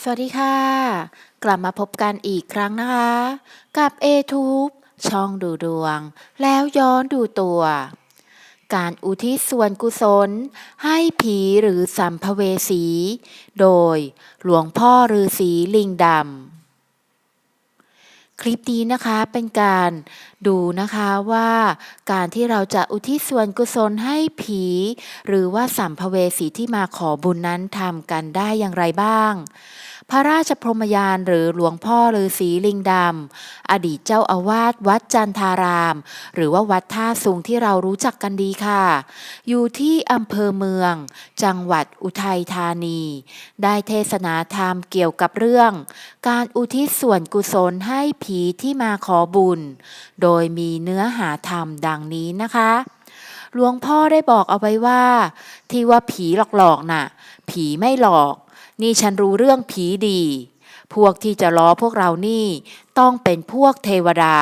สวัสดีค่ะ กลับมาพบกันอีกครั้งนะคะ กับ a t u b e ช่องดูดวง แล้วย้อนดูตัว การอุทิศส่วนกุศล ให้ผีหรือสัมภเวสี โดยหลวงพ่อฤาษีลิงดำ คลิปนี้นะคะเป็นการดูนะคะว่าการที่เราจะอุทิศส่วนกุศลให้ผี หรือว่าสัมภเวสีที่มาขอบุญนั้นทำกันได้อย่างไรบ้าง พระราชพรหมยานหรือหลวงพ่อฤาษีลิงดำอดีตเจ้าอาวาสวัดจันทาราม หรือว่าวัดท่าสูงที่เรารู้จักกันดีค่ะ อยู่ที่อำเภอเมือง จังหวัดอุทัยธานี ได้เทศนาธรรมเกี่ยวกับเรื่อง การอุทิศส่วนกุศลให้ผีที่มาขอบุญ โดยมีเนื้อหาธรรมดังนี้นะคะ หลวงพ่อได้บอกเอาไว้ว่า ที่ว่าผีหลอกๆน่ะ ผีไม่หลอก นี่ฉันรู้เรื่องผีดี พวกที่จะล้อพวกเรานี่ต้องเป็นพวกเทวดา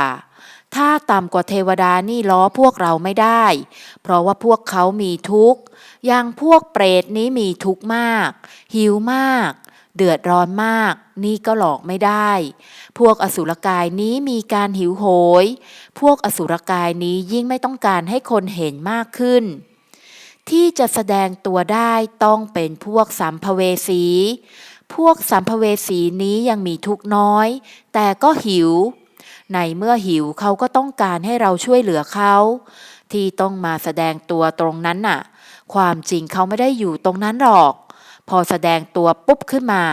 ถ้าต่ำกว่าเทวดานี่ล้อพวกเราไม่ได้ เพราะว่าพวกเขามีทุกข์อย่างพวกเปรตนี้มีทุกข์มาก หิวมาก เดือดร้อนมาก นี่ก็หลอกไม่ได้ พวกอสุรกายนี้มีการหิวโหย พวกอสุรกายนี้ยิ่งไม่ต้องการให้คนเห็นมากขึ้น ที่จะแสดงตัวได้ต้องเป็นพวกสัมภเวสี พวกสัมภเวสีนี้ยังมีทุกน้อย แต่ก็หิว ในเมื่อหิวเขาก็ต้องการให้เราช่วยเหลือเขา ที่ต้องมาแสดงตัวตรงนั้นน่ะ ความจริงเขาไม่ได้อยู่ตรงนั้นหรอก พอแสดงตัวปุ๊บขึ้นมา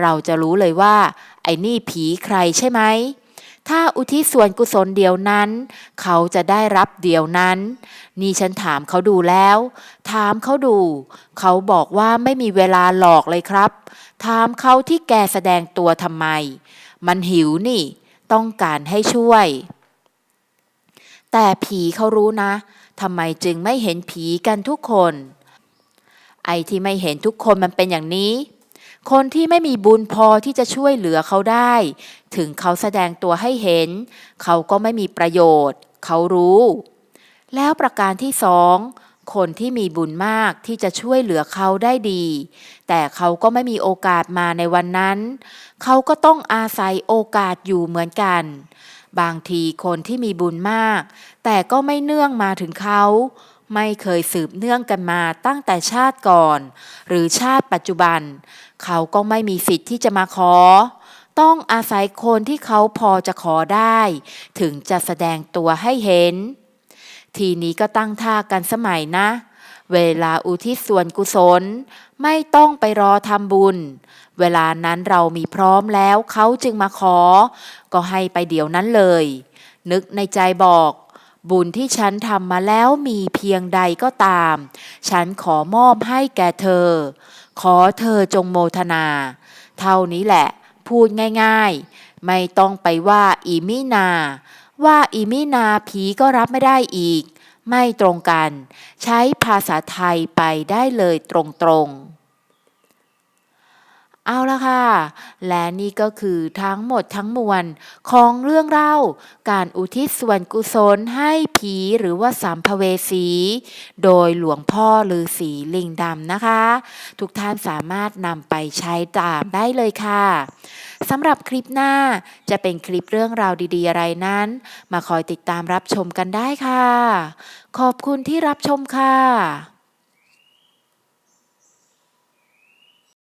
เราจะรู้เลยว่า ไอ้นี่ผีใครใช่ไหม ถ้าอุทิศส่วนกุศลเดียวนั้น เขาจะได้รับเดียวนั้น นี่ฉันถามเขาดูแล้ว ถามเขาดู เขาบอกว่าไม่มีเวลาหลอกเลยครับ ถามเขาที่แกแสดงตัวทำไม มันหิวนี่ ต้องการให้ช่วย แต่ผีเขารู้นะทำไมจึงไม่เห็นผีกันทุกคน ไอ้ที่ไม่เห็นทุกคนมันเป็นอย่างนี้ คนที่ไม่มีบุญพอที่จะช่วยเหลือเขาได้ ถึงเขาแสดงตัวให้เห็น เขาก็ไม่มีประโยชน์ เขารู้ แล้วประการที่สองคนที่มีบุญมากที่จะช่วยเหลือเขาได้ดี แต่เขาก็ไม่มีโอกาสมาในวันนั้น เขาก็ต้องอาศัยโอกาสอยู่เหมือนกัน บางทีคนที่มีบุญมาก แต่ก็ไม่เนื่องมาถึงเขา ไม่เคยสืบเนื่องกันมาตั้งแต่ชาติก่อน หรือชาติปัจจุบัน เขาก็ไม่มีสิทธิ์ที่จะมาขอ ต้องอาศัยคนที่เขาพอจะขอได้ ถึงจะแสดงตัวให้เห็น ทีนี้ก็ตั้งท่ากันสมัยนะ เวลาอุทิศส่วนกุศล ไม่ต้องไปรอทำบุญ เวลานั้นเรามีพร้อมแล้วเขาจึงมาขอ ก็ให้ไปเดี๋ยวนั้นเลย นึกในใจบอก บุญที่ฉันทำมาแล้วมีเพียงใดก็ตาม ฉันขอมอบให้แก่เธอ ขอเธอจงโมทนา เท่านี้แหละ พูดง่ายๆ ไม่ต้องไปว่าอีมินา ว่าอีมินาผีก็รับไม่ได้อีก ไม่ตรงกัน ใช้ภาษาไทยไปได้เลยตรงๆ เอาละค่ะ และนี่ก็คือทั้งหมดทั้งมวลของเรื่องเล่า การอุทิศส่วนกุศลให้ผีหรือว่าสัมภเวสี โดยหลวงพ่อฤาษีลิงดำนะคะ ทุกท่านสามารถนำไปใช้ตามได้เลยค่ะสำหรับคลิปหน้าจะเป็นคลิปเรื่องราวดีๆอะไรนั้น มาคอยติดตามรับชมกันได้ค่ะ ขอบคุณที่รับชมค่ะ